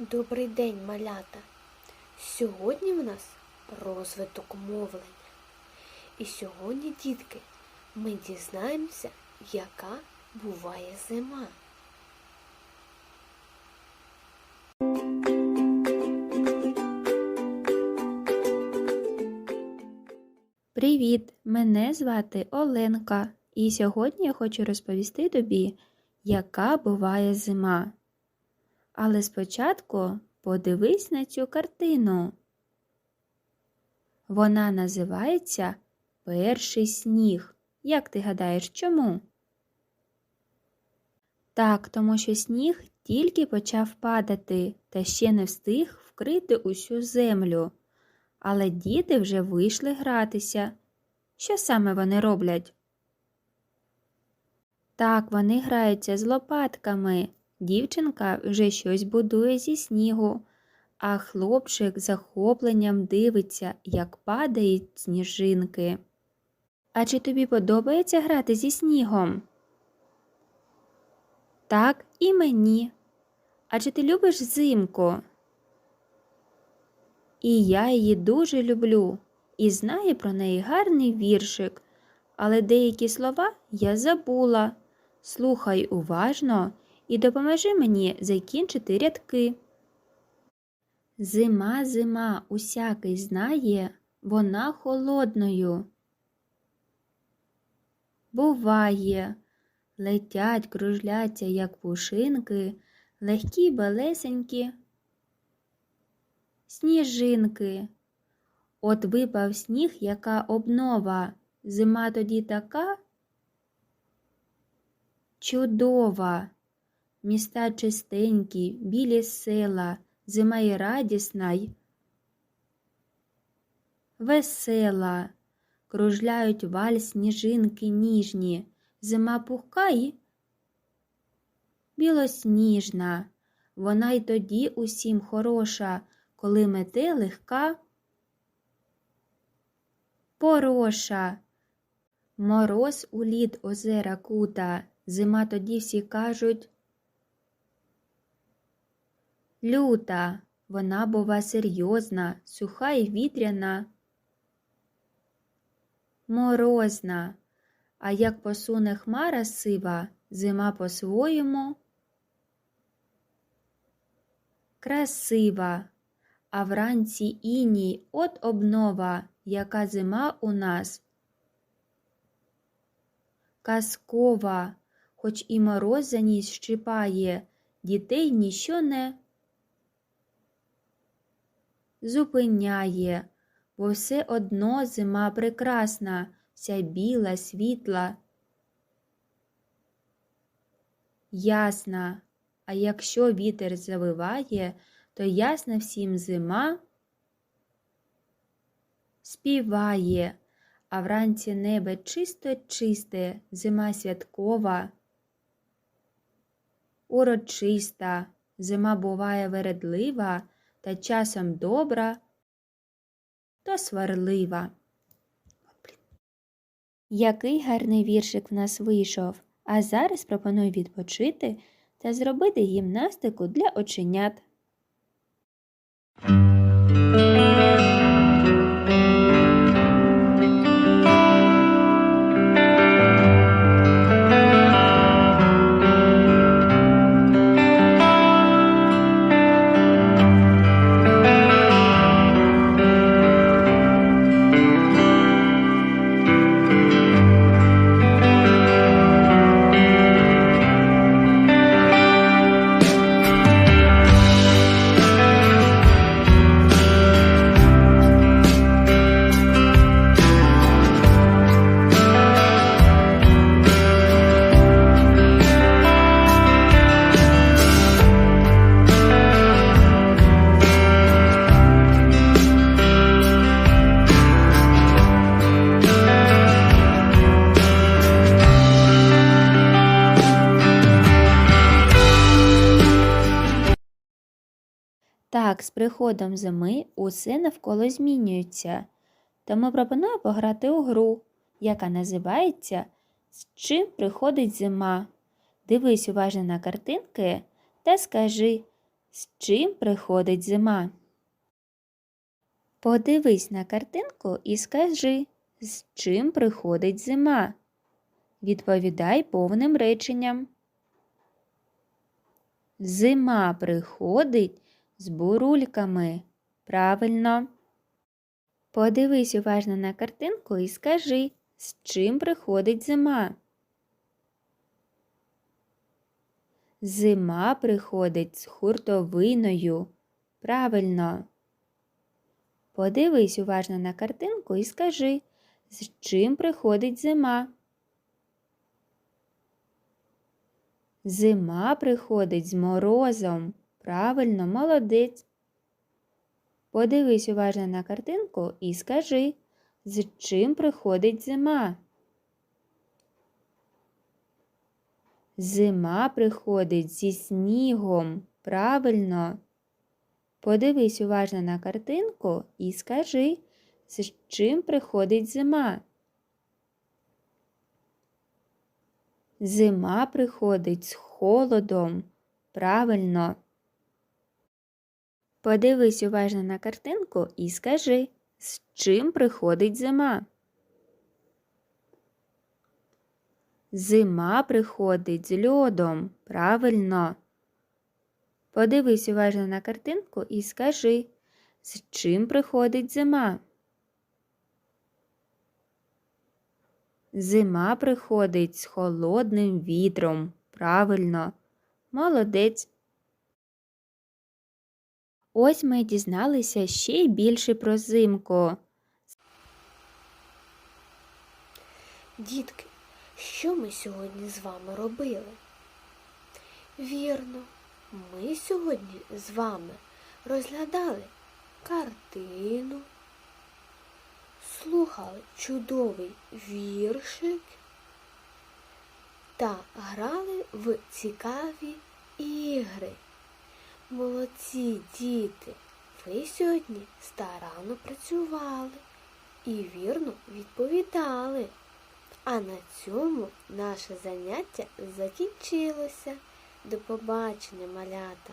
Добрий день, малята! Сьогодні в нас розвиток мовлення. І сьогодні, дітки, ми дізнаємося, яка буває зима. Привіт! Мене звати Оленка, і сьогодні я хочу розповісти тобі, яка буває зима. Але спочатку подивись на цю картину. Вона називається Перший сніг. Як ти гадаєш, чому? Так, тому що сніг тільки почав падати та ще не встиг вкрити усю землю. Але діти вже вийшли гратися. Що саме вони роблять? Так, вони граються з лопатками. Дівчинка вже щось будує зі снігу, а хлопчик захопленням дивиться, як падають сніжинки. А чи тобі подобається грати зі снігом? Так, і мені. А чи ти любиш зимку? І я її дуже люблю і знаю про неї гарний віршик, але деякі слова я забула. Слухай уважно і допоможи мені закінчити рядки. Зима, зима, усякий знає, вона холодною. Буває, летять, кружляться, як пушинки, легкі белесенькі сніжинки. От випав сніг, яка обнова, зима тоді така чудова. Міста чистенькі, білі села, зима й радісна й весела. Кружляють валь сніжинки ніжні, зима пухка й білосніжна. Вона й тоді усім хороша, коли мете легка пороша. Мороз у лід озера кута, зима тоді всі кажуть люта, вона бува серйозна, суха і вітряна, морозна, а як посуне хмара сива, зима по-своєму красива. А вранці іній от обнова, яка зима у нас. Казкова, хоч і мороз щипає, дітей ніщо не зупиняє, бо все одно зима прекрасна, вся біла, світла, ясна, а якщо вітер завиває, то ясна всім зима співає, а вранці небе чисто чисте, зима святкова, урочиста, зима буває вередлива та часом добра, то сварлива. Який гарний віршик в нас вийшов, а зараз пропоную відпочити та зробити гімнастику для оченят. Так, з приходом зими усе навколо змінюється. Тому пропоную пограти у гру, яка називається З чим приходить зима. Дивись уважно на картинки та скажи, З чим приходить зима? Подивись на картинку і скажи, з чим приходить зима. Відповідай повним реченням. Зима приходить з бурульками. Правильно. Подивись уважно на картинку і скажи, з чим приходить зима. Зима приходить з хуртовиною. Правильно. Подивись уважно на картинку і скажи, з чим приходить зима. Зима приходить з морозом. Правильно, молодець. Подивись уважно на картинку і скажи, з чим приходить зима. Зима приходить зі снігом. Правильно. Подивись уважно на картинку і скажи, з чим приходить зима. Зима приходить з холодом. Правильно. Подивись уважно на картинку і скажи, з чим приходить зима. Зима приходить з льодом. Правильно. Подивись уважно на картинку і скажи, з чим приходить зима. Зима приходить з холодним вітром. Правильно. Молодець. Ось ми дізналися ще більше про зимку. Дітки, що ми сьогодні з вами робили? Вірно, ми сьогодні з вами розглядали картину, слухали чудовий віршик та грали в цікаві ігри. Молодці діти, ви сьогодні старанно працювали і вірно відповідали. А на цьому наше заняття закінчилося. До побачення, малята!